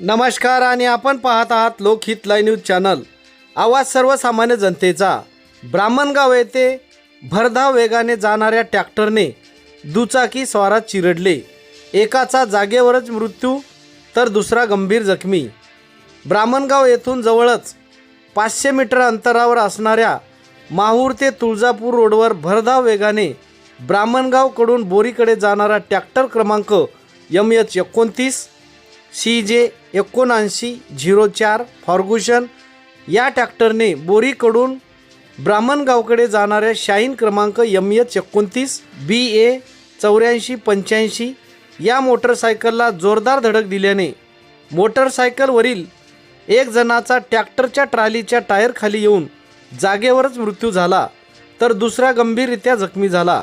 नमस्कार आणि आपण पाहत आहात लोकहित लाईव्ह न्यूज चॅनल. आवाज सर्वसामान्य जनतेचा. ब्राह्मणगाव येथे भरधाव वेगाने जाणाऱ्या ट्रॅक्टरने दुचाकी स्वारात चिरडले. एकाचा जागेवरच मृत्यू तर दुसरा गंभीर जखमी. ब्राह्मणगाव येथून जवळच पाचशे मीटर अंतरावर असणाऱ्या माहूर ते तुळजापूर रोडवर भरधाव वेगाने ब्राह्मणगावकडून बोरीकडे जाणारा ट्रॅक्टर क्रमांक यम एच एकोणतीस सी जे एकोणऐंशी झिरो चार फॉर्ग्युशन या ट्रॅक्टरने बोरीकडून ब्राह्मणगावकडे जाणाऱ्या शाईन क्रमांक यम एच एकोणतीस बी ए चौऱ्याऐंशी पंच्याऐंशी या मोटरसायकलला जोरदार धडक दिल्याने मोटरसायकलवरील एक जणाचा ट्रॅक्टरच्या ट्रॉलीच्या टायरखाली येऊन जागेवरच मृत्यू झाला तर दुसरा गंभीररित्या जखमी झाला.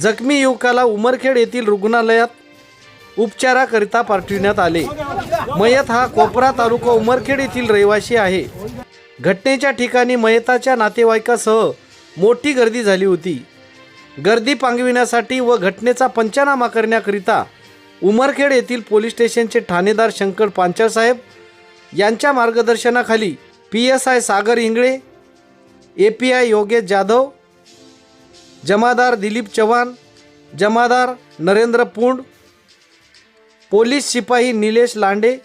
जखमी युवकाला उमरखेड येथील रुग्णालयात उपचाराकरिता पाठविण्यात आले. मयत हा कोपरा तालुका उमरखेड येथील रहिवासी आहे. घटनेच्या ठिकाणी मयताच्या नातेवाईकासह मोठी गर्दी झाली होती. गर्दी पांगविण्यासाठी व घटनेचा पंचनामा करण्याकरिता उमरखेड येथील पोलीस स्टेशनचे ठाणेदार शंकर पांचाळसाहेब यांच्या मार्गदर्शनाखाली P S I Sagar Ingale A P I Yogesh Jadhav जमादार दिलीप चव्हाण जमादार नरेंद्र पुंड पोलीस शिपाई निलेश लांडे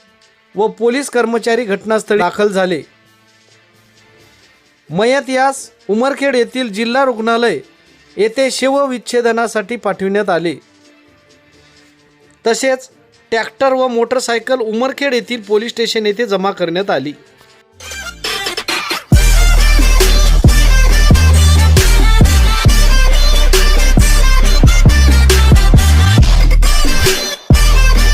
व पोलीस कर्मचारी घटनास्थळी दाखल झाले. मयत यास उमरखेड येथील जिल्हा रुग्णालय येथे शवविच्छेदनासाठी पाठविण्यात आले. तसेच ट्रॅक्टर व मोटरसायकल उमरखेड येथील पोलीस स्टेशन येथे जमा करण्यात आली.